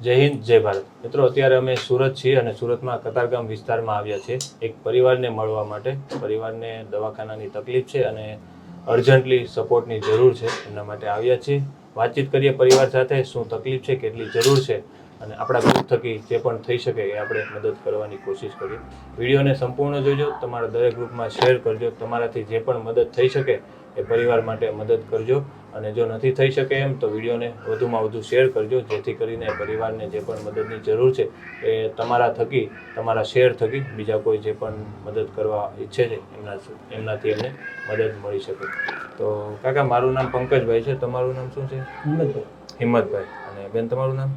જય હિન્દ, જય ભારત. મિત્રો, અત્યારે અમે સુરત છીએ અને સુરતમાં કતારગામ વિસ્તારમાં આવ્યા છીએ. એક પરિવારને મળવા માટે. પરિવારને દવાખાનાની તકલીફ છે અને અર્જન્ટલી સપોર્ટની જરૂર છે. એમના માટે આવ્યા છીએ. વાતચીત કરીએ પરિવાર સાથે, શું તકલીફ છે, કેટલી જરૂર છે અને આપણા ગ્રુપ થકી જે પણ થઈ શકે એ આપણે મદદ કરવાની કોશિશ કરીએ. વિડીયોને સંપૂર્ણ જોજો. તમારા દરેક ગ્રુપમાં શેર કરજો. તમારાથી જે પણ મદદ થઈ શકે એ પરિવાર માટે મદદ કરજો. અને જો નથી થઈ શકે એમ તો વિડીયોને વધુમાં વધુ શેર કરજો. જેથી કરીને પરિવારને જે પણ મદદની જરૂર છે એ તમારા થકી તમારા શેર થકી બીજા કોઈ જે પણ મદદ કરવા ઈચ્છે છે એમના એમનાથી એમને મદદ મળી શકે. તો કાકા મારું નામ પંકજભાઈ છે. તમારું નામ શું છે? હિંમતભાઈ. અને બેન તમારું નામ?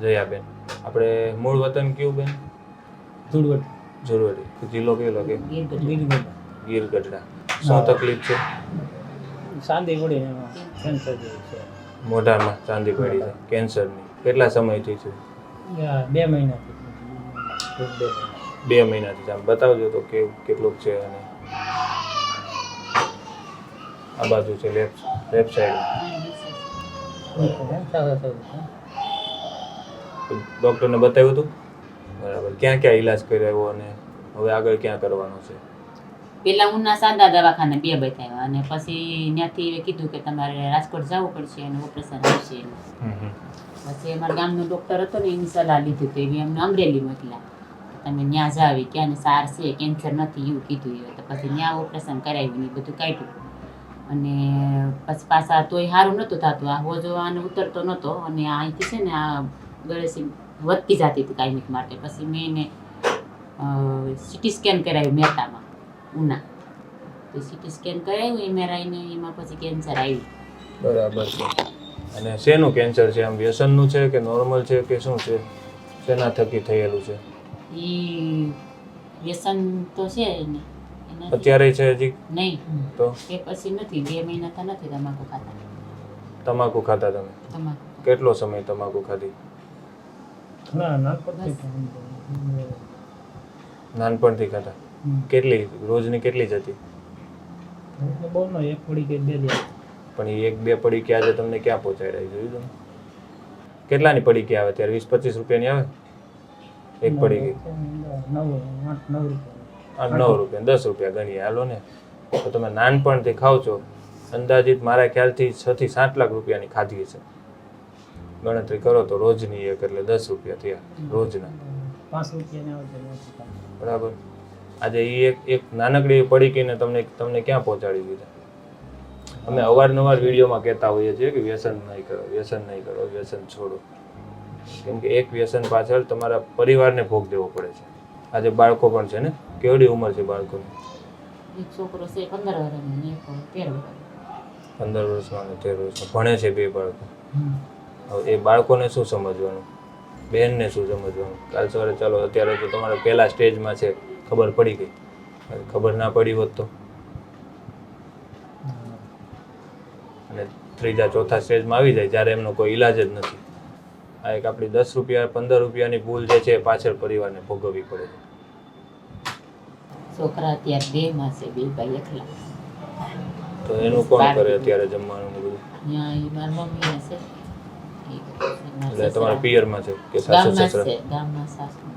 જયાબેન. આપણે મૂળ વતન કયું બેન? જરૂરી જિલ્લો કયો લાગે? ગીર ગઢડા શું તકલીફ છે? શાંતિ પડી કેન્સર છે મોઢામાં ચાંદી પડી છે, કેન્સરની. કેટલા સમયથી છે? બે મહિનાથી બે મહિનાથી છે બતાવજો તો કે કેટલુંક છે અને આ બાજુ છે લેફ્ટ લેફ્ટ સાઈડ ડૉક્ટરને બતાવ્યું હતું બરાબર. ક્યાં ક્યાં ઈલાજ કર્યો અને હવે આગળ ક્યાં કરવાનો છે? પેલા ઉના સાદા દવાખાને બે બતાવ્યા અને પછી ત્યાંથી કીધું કે તમારે રાજકોટ જવું પડશે અને ઓપરેશન આવશે પછી અમારા ગામનો ડોક્ટર હતો ને એની સલાહ લીધી હતી. એમને અમને અમરેલી મોકલ્યા. તમે ત્યાં જાવી ક્યાં સાર છે કેન્સર નથી એવું કીધું એ તો પછી ત્યાં ઓપરેશન કરાવ્યું ને એ બધું કાઢ્યું. અને પછી પાછા તોય સારું નહોતું થતું. આ હોજો આને ઉતરતો નહોતો અને અહીંથી છે ને આ ગળેસી વધતી જતી હતી કાયમિક માટે. પછી મેં એને સિટી સ્કેન કરાવ્યું મહેતામાં. ઉના તો સીટી સ્કેન કરાવ્યું એમઆરઆઈને એમાં પછી કેન્સર આવ્યું બરાબર છે અને શેનું કેન્સર છે આમ વ્યસનનું છે કે નોર્મલ છે કે શું છે શેના થકી થયેલું છે એ વ્યસન તો છે ને એનાથી અત્યારે છે હજી નહીં તો એ પછી નથી બે મહિના તો નથી તમાકુ ખાતા તમાકુ ખાતા તમે તમાકુ કેટલો સમય તમાકુ ખાધી ના નાનપણથી નાનપણથી ખાતા. કેટલી રોજની કેટલી જ હતી? બહુ ન એક પડી કે બે દે પણ એ એક બે પડી કે આજે તમને ક્યાં પહોંચાડ્યા એ જોયું તમે કેટલાની પડીકી આવે ત્યારે વીસ પચીસ રૂપિયાની આવે? એક પડી ગઈ નવ રૂપિયા. દસ રૂપિયા ગણીએ હાલો ને. તો તમે નાનપણથી ખાવ છો. અંદાજિત મારા ખ્યાલથી છ થી સાત લાખ રૂપિયાની ખાધી છે. ગણતરી કરો તો રોજની એક એટલે દસ રૂપિયા થયા રોજના. પાંચ રૂપિયાની. બરાબર. આજે એ એક એક નાનકડી પડીકીને તમને તમને ક્યાં પહોંચાડી દીધા? અમે અવારનવાર વિડીયોમાં કહેતા હોઈએ છીએ કે વ્યસન નહીં કરો વ્યસન નહીં કરો વ્યસન છોડો. કેમ કે એક વ્યસન પાછળ તમારા પરિવારને ભોગ દેવો પડે છે. આજે બાળકો પણ છે ને? કેવડી ઉંમર છે બાળકોની? છોકરો છે પંદર વર્ષનો અને તેર વર્ષનો. ભણે છે બે બાળકો. હવે એ બાળકોને શું સમજવાનું? બહેનને શું સમજવાનું? કાલ સવારે ચાલો અત્યારે તો તમારે પહેલા સ્ટેજમાં છે. ખબર પડી ગઈ. ખબર ના પડી હોત તો. અને ત્રીજા ચોથા સ્ટેજમાં આવી જાય જ્યારે એમનો કોઈ ઈલાજ જ નથી. આ એક આપણી દસ રૂપિયા પંદર રૂપિયાની ભૂલ જે છે પાછળ પરિવારને ભોગવવી પડે છે. છોકરા અત્યારે બે માસે બે ભાઈ એકલા. તો એનું કોણ કરે અત્યારે જમવાનું બધું? ત્યાં એ મારા મમ્મી છે એટલે તમારા. પિયરમાં છે કે સાસુ સસરા છે ગામમાં સાસુ.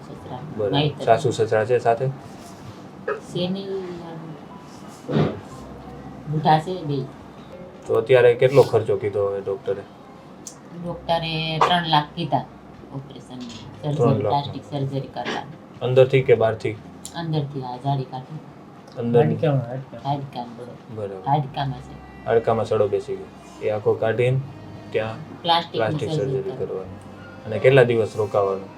બરાબર. સાસુ સસરા છે સાથે? બુઢા છે બે. તો અત્યારે કેટલો ખર્ચો કીધો હવે ડોક્ટરે ડોક્ટરે ત્રણ લાખ કીધા ઓપરેશન સર્જરી. પ્લાસ્ટિક સર્જરી કરવા અંદરથી કે બહારથી? અંદરથી આ જાડી કાઢી અંદર હાડકામાં. બરોબર. હાડકામાં છે. હાડકામાં સડો બેસી ગયો. એ આખો કાઢીને ત્યાં પ્લાસ્ટિક સર્જરી કરવાની. અને કેટલા દિવસ રોકાવાનું?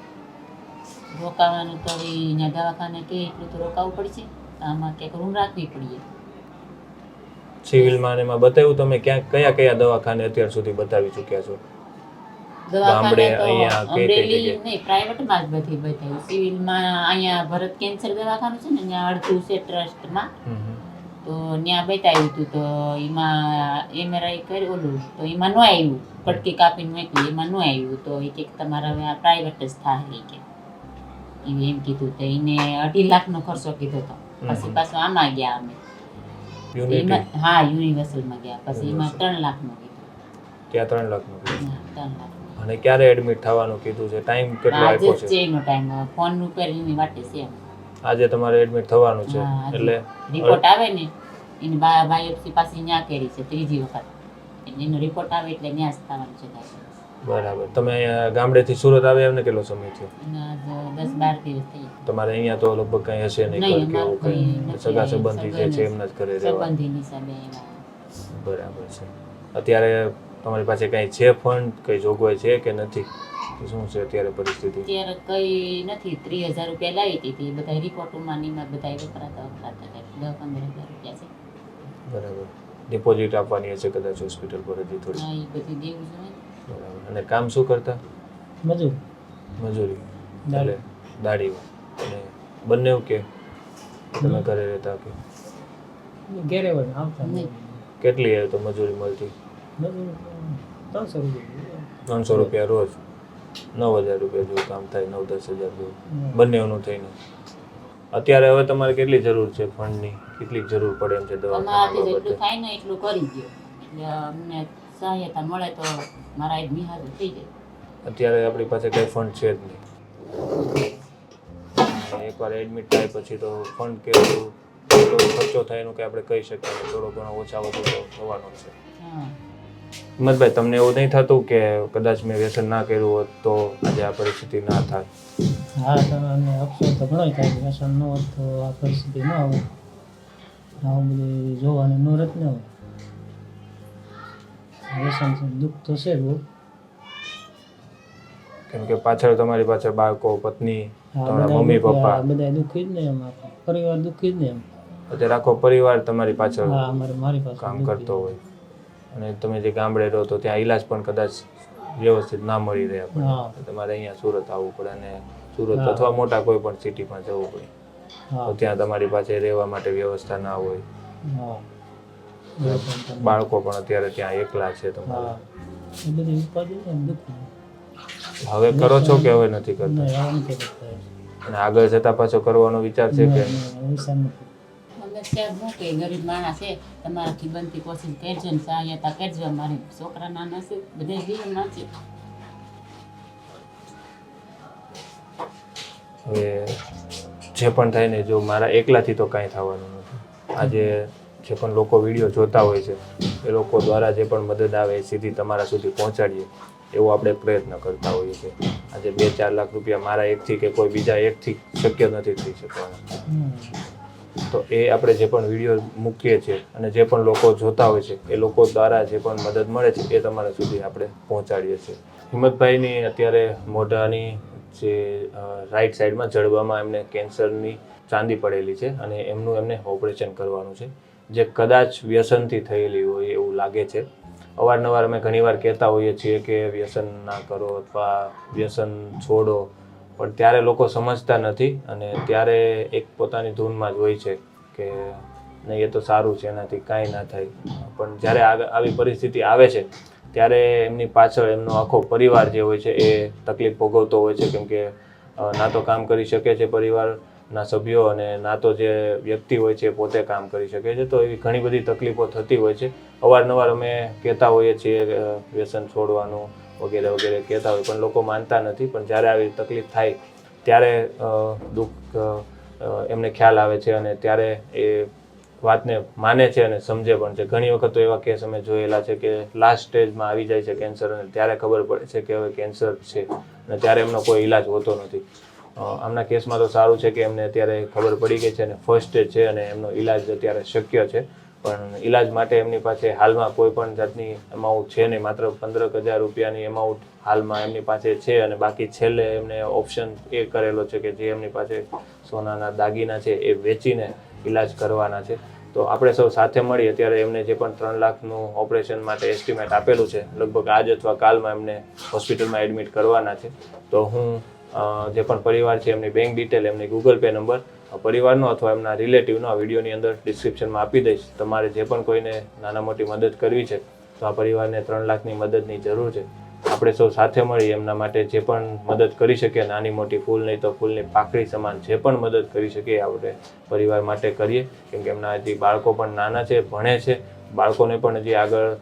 રોકાવાનું તો હવે અહીંયા દવાખાને કે એટલું તો રોકાવું પડશે. આમાં ક્યાંક રૂમ રાખવી પડીએ. સિવિલમાં એમાં બતાવ્યું તમે ક્યાં કયા કયા દવાખાને અત્યાર સુધી બતાવી ચૂક્યા છો? દવાખાને અહીંયા કે કઈ અમરેલી જગ્યાએ? નહીં પ્રાઇવેટમાં જ બધી બતાવી. સિવિલમાં અહીંયા ભરત કેન્સર દવાખાનું છે ને ત્યાં અડધું છે ટ્રસ્ટમાં. તો ત્યાં બતાવ્યું હતું તો એમાં એમઆરઆઈ કર્યું ઓલું તો એમાં ન આવ્યું. પટકી કાપીને મૂક્યું એમાં ન આવ્યું. તો એ કે તમારે હવે આ પ્રાઇવેટ જ થાય કે. એને એમ કીધું તો એને અઢી લાખનો ખર્ચો કીધો હતો પછી પાછો આમાં ગયા અમે. એમાં હા યુનિવર્સલમાં ગયા. પછી એમાં. ત્રણ લાખનું કીધો. ત્યાં ત્રણ લાખનું હા, ત્રણ લાખ અને ક્યારે એડમિટ થવાનું કીધું છે? ટાઈમ કેટલો આપ્યો છે? છે એનો ટાઈમ ફોન ઉપર એની વાટે છે આજે તમારે એડમિટ થવાનું છે? એટલે રિપોર્ટ આવે ને એની બાય બાયોપ્સી પાછી ન્યા કરી છે ત્રીજી વખત. એનો રિપોર્ટ આવે એટલે ન્યા જ થવાનું છે. બરાબર. તમે અહીંયા ગામડેથી સુરત આવ્યા એમને કેટલો સમય થયો? દસ બાર દિવસ થઈ તમારે અહીંયા તો લગભગ કઈ હશે નહીં કે એવું કંઈ કઈ સગા સંબંધી જે છે એમના જ ઘરે. બરાબર છે. અત્યારે તમારી પાસે કઈ છે ફંડ કઈ જોગવાઈ છે કે નથી? શું છે અત્યારે પરિસ્થિતિ? અત્યારે કઈ નથી. ત્રીસ હજાર રૂપિયા લાવી દીધી બધા રિપોર્ટોમાં ને એમાં બધા વપરાતા વપરાતા હતા. દસ પંદર હજાર રૂપિયા છે. બરાબર. ડિપોઝિટ આપવાની હશે કદાચ હોસ્પિટલ પર હજી થોડી. બધી દેવું જોઈએ અને કામ શું કરતા? મજૂર. મજૂરી. એટલે દાડી અને બંને કે? તમે ઘરે રહેતા કે? ઘેરે હોય આવતા કેટલી એ તો મજૂરી મળતી? ત્રણસો રૂપિયા. ત્રણસો રૂપિયા રોજ? નવ હજાર રૂપિયા જેવું કામ થાય નવ દસ હજાર જેવું. બંનેનું થઈને. અત્યારે હવે તમારે કેટલી જરૂર છે ફંડની કેટલી જરૂર પડે એમ છે દવાખાના તમારાથી જેટલું થાય ને એટલું કરી દો અમને સહાયતા મળે તો મારા એક નિહારું થઈ જાય. અત્યારે આપણી પાસે કઈ ફંડ છે જ નહીં. એકવાર એડમિટ થાય પછી તો ફંડ કેવું કેટલો ખર્ચો થાય એનું કે આપણે કહી શકીએ. થોડો ઘણો ઓછા વધુ થવાનો છે. હિંમતભાઈ તમને એવું નહીં થતું કે કદાચ મેં વ્યસન ના કર્યું હોત તો આજે આ પરિસ્થિતિ ના થાય? હા તો અને અફસોસ તો ઘણો થાય વ્યસન ન હોત તો આ પરિસ્થિતિ ન આવે આવું બધું જોવાનું નોરત ન હોય વ્યસન છે દુઃખ તો છે બહુ. કેમ કે પાછળ તમારી પાછળ બાળકો પત્ની તમારા મમ્મી પપ્પા. બધા દુઃખી જ ને એમ આખો. પરિવાર દુઃખી જ ને એમ. અત્યારે આખો પરિવાર તમારી પાછળ હા અમારે મારી પાસે કામ કરતો હોય. અને તમે જે ગામડે રહો તો ત્યાં ઈલાજ પણ કદાચ વ્યવસ્થિત ના મળી રહે આપણને. તમારે અહીંયા સુરત આવવું પડે અને સુરત અથવા મોટા કોઈ પણ સિટીમાં જવું પડે. તો ત્યાં તમારી પાસે રહેવા માટે વ્યવસ્થા ના હોય. બાળકો પણ અત્યારે ત્યાં એકલા છે તમારે. હવે કરો છો કે હવે નથી કરતા? અને આગળ જતા પાછો કરવાનો વિચાર છે કે? ગરીબ માણસ છે તમારાથી બનતી કોશિશ કરજો ને સહાયતા કરજો. મારી છોકરા નાના છે બધા જીવનમાં છે. હવે જે પણ થાય ને જો મારા એકલાથી તો કાંઈ થવાનું નથી. આજે જે પણ લોકો વીડિયો જોતા હોય છે, એ લોકો દ્વારા જે પણ મદદ આવે એ સીધી તમારા સુધી પહોંચાડીએ, એવો આપણે પ્રયત્ન કરતા હોઈએ છીએ. આજે બે ચાર લાખ રૂપિયા મારા એકથી કે કોઈ બીજા એકથી શક્ય નથી થઈ શકવાના. તો એ આપણે જે પણ વીડિયો મૂકીએ છીએ અને જે પણ લોકો જોતા હોય છે, એ લોકો દ્વારા જે પણ મદદ મળે છે, એ તમારા સુધી આપણે પહોંચાડીએ છીએ. હિંમતભાઈની અત્યારે મોઢાની જે રાઈટ સાઈડમાં જડબામાં એમને કેન્સરની ચાંદી પડેલી છે અને એમનું એમને ઓપરેશન કરવાનું છે. જે કદાચ વ્યસનથી થયેલી હોય એવું લાગે છે. અવારનવાર અમે ઘણીવાર કહેતા હોઈએ છીએ કે વ્યસન ના કરો અથવા વ્યસન છોડો, પણ ત્યારે લોકો સમજતા નથી અને ત્યારે એક પોતાની ધૂનમાં જ હોય છે કે નહીં, એ તો સારું છે, એનાથી કાંઈ ના થાય. પણ જ્યારે આવી પરિસ્થિતિ આવે છે, ત્યારે એમની પાછળ એમનો આખો પરિવાર જે હોય છે એ તકલીફ ભોગવતો હોય છે, કેમ કે ના તો કામ કરી શકે છે પરિવારના સભ્યો અને ના તો જે વ્યક્તિ હોય છે પોતે કામ કરી શકે છે. તો એવી ઘણી બધી તકલીફો થતી હોય છે. અવારનવાર અમે કહેતા હોઈએ છીએ વ્યસન છોડવાનું વગેરે વગેરે કહેતા હોય, પણ લોકો માનતા નથી. પણ જ્યારે આવી તકલીફ થાય ત્યારે દુઃખ એમને ખ્યાલ આવે છે અને ત્યારે એ વાતને માને છે અને સમજે પણ છે. ઘણી વખત તો એવા કેસ અમે જોયેલા છે કે લાસ્ટ સ્ટેજમાં આવી જાય છે કેન્સર અને ત્યારે ખબર પડે છે કે હવે કેન્સર છે અને ત્યારે એમનો કોઈ ઈલાજ હોતો નથી. આમના કેસમાં તો સારું છે કે એમને અત્યારે ખબર પડી ગઈ છે અને ફર્સ્ટ છે અને એમનો ઈલાજ અત્યારે શક્ય છે. પણ ઈલાજ માટે એમની પાસે હાલમાં કોઈ પણ જાતની અમાઉન્ટ છે નહીં. માત્ર પંદર હજાર રૂપિયાની અમાઉન્ટ હાલમાં એમની પાસે છે અને બાકી છેલ્લે એમને ઓપ્શન એ કરેલો છે કે જે એમની પાસે સોનાના દાગીના છે એ વેચીને ઈલાજ કરવાના છે. તો આપણે સૌ સાથે મળી અત્યારે એમને જે પણ ત્રણ લાખનું ઓપરેશન માટે એસ્ટિમેટ આપેલું છે, લગભગ આજ અથવા કાલમાં એમને હોસ્પિટલમાં એડમિટ કરવાના છે. તો હું જે પણ પરિવાર છે, એમની બેંક ડિટેલ એમની ગૂગલ પે નંબર પરિવારનો અથવા એમના રિલેટિવનો આ વિડીયોની અંદર ડિસ્ક્રિપ્શનમાં આપી દઈશ. તમારે જે પણ કોઈને નાના મોટી મદદ કરવી છે, તો આ પરિવારને ત્રણ લાખની મદદની જરૂર છે. આપણે સૌ સાથે મળી એમના માટે જે પણ મદદ કરી શકીએ, નાની મોટી ફૂલ નહીં તો ફૂલની પાકડી સમાન જે પણ મદદ કરી શકીએ, આપણે પરિવાર માટે કરીએ. કેમ કે એમના હજી બાળકો પણ નાના છે, ભણે છે. બાળકોને પણ હજી આગળ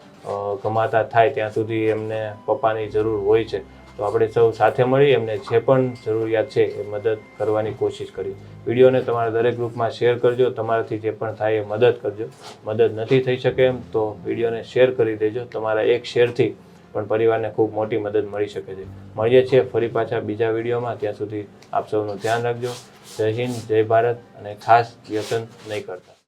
કમાતા થાય ત્યાં સુધી એમને પપ્પાની જરૂર હોય છે. તો આપણે સૌ સાથે મળી એમને જે પણ જરૂરિયાત છે એ મદદ કરવાની કોશિશ કરી. વિડીયોને તમારા દરેક ગ્રુપમાં શેર કરજો, તમારાથી જે પણ થાય એ મદદ કરજો. મદદ નથી થઈ શકે એમ તો વિડીયોને શેર કરી દેજો. તમારા એક શેરથી પણ પરિવારને ખૂબ મોટી મદદ મળી શકે છે. મળીએ છીએ ફરી પાછા બીજા વિડીયોમાં. ત્યાં સુધી આપ સૌનું ધ્યાન રાખજો. જય હિન્દ, જય ભારત અને ખાસ વ્યસન નહીં કરતા.